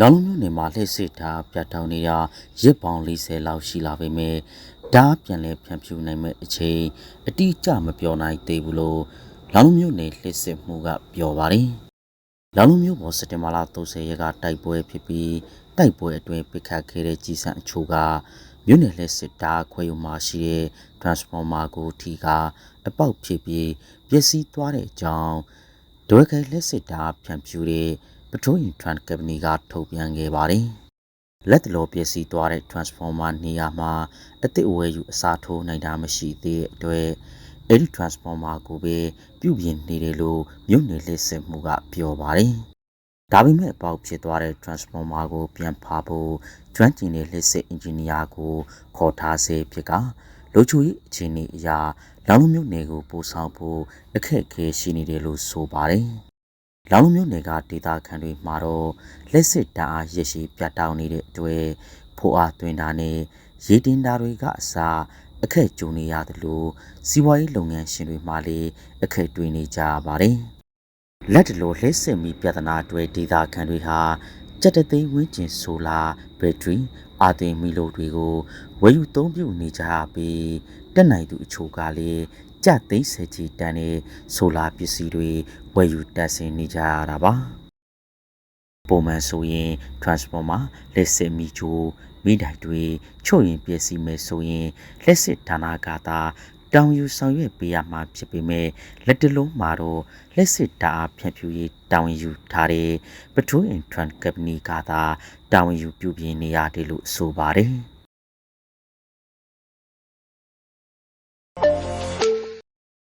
လောင်လုံးမြို့နယ်မှာလှည့်စစ်ထားပြတ်တောင်းနေတာရစ်ပေါင်း40လောက်ရှိလာပေမဲ့ဓာတ်ပြန်လဲဖြန့်ဖြူနိုင်မဲ့အချိန်အတိအကျမပြောနိုင်သေးဘူးလို့လောင်လုံးမြို့နယ်လှည့်စစ်မှုကပြောပါတယ်။လောင်လုံးမြို့ပေါ်စက်တင်ဘာလ30ရက်ကတိုက်ပွဲဖြစ်ပြီးတိုက်ပွဲအတွင်းပစ်ခတ်ခဲ့တဲ့ကြီးစံအချို့ကမြို့နယ်လှည့်စစ်တားခွဲယူမှရှိတဲ့ transformer ကိုထီကအပေါက်ဖြစ်ပြီးပျက်စီးသွားတဲ့အကြောင်းဒွဲခဲလက်စစ်တားဖြန့်ဖြူတဲ့ Petroleum Trans Company ကထုတ်ပြန်ခဲ့ပါတယ်။လက်တလောပျက်စီးသွားတဲ့ transformer နေရာမှာအသစ်အဝဲယူအစားထိုးနိုင်တာမရှိသေးတဲ့အတွက်အဲ့ဒီ transformer ကိုပဲပြုပြင်နေတယ်လို့မြို့နယ်လက်စစ်မှုကပြောပါတယ်။ဒါပေမဲ့အပေါက်ဖြစ်သွားတဲ့ transformer ကိုပြန်ဖာဖို့ကျွမ်းကျင်တဲ့လက်စစ်အင်ဂျင်နီယာကိုခေါ်ထားစေဖြစ်ကလူချူရေးအခြေအနေအရလောင်လုံးမြို့နယ်ကိုပို့ဆောင်ဖို့အခက်အခဲရှိနေတယ်လို့ဆိုပါတယ်။ လောင်လုံးမြို့နယ်ကဒေသခံတွေမှာတော့လက်စစ်တအားရရှိပြတ်တောင်းနေတဲ့အတွက်ဖိုအားသွင်းတာနဲ့ရေတင်တာတွေကအစားအခက်ကြုံနေရတယ်လို့စီးပွားရေးလုပ်ငန်းရှင်တွေမှလည်းအခက်တွေ့နေကြပါတယ်။လက်တလို့လက်စစ်မီပြဿနာတွေဒေသခံတွေဟာ ကြက်တသိန်းဝင်းကျင်ဆိုလာဘက်ထရီအာတင်မီလိုတွေကိုဝယ်ယူသုံးပြုနေကြပြီးတက်နိုင်သူအချို့ကလည်းကြက်သိန်းဆယ်ချီတန်တဲ့ဆိုလာပစ္စည်းတွေဝယ်ယူတက်ဆင်နေကြရတာပါပုံမှန်ဆိုရင် transformer လက်စစ်မီချိုမိတိုင်တွေချုပ်ရင်ပျက်စီးမယ်ဆိုရင်လက်စစ်ဌာနကသာ တောင်ယူဆောင်ရွက်ပေးရမှာဖြစ်ပေမဲ့လက်တလုံးမှာတော့လက်စစ်ဓာတ်အားဖြန့်ဖြူရေးတောင်ယူထားတဲ့ Petroleum Trans Company ကသာတောင်ယူပြုပြင်နေရတယ်လို့ဆိုပါတယ်။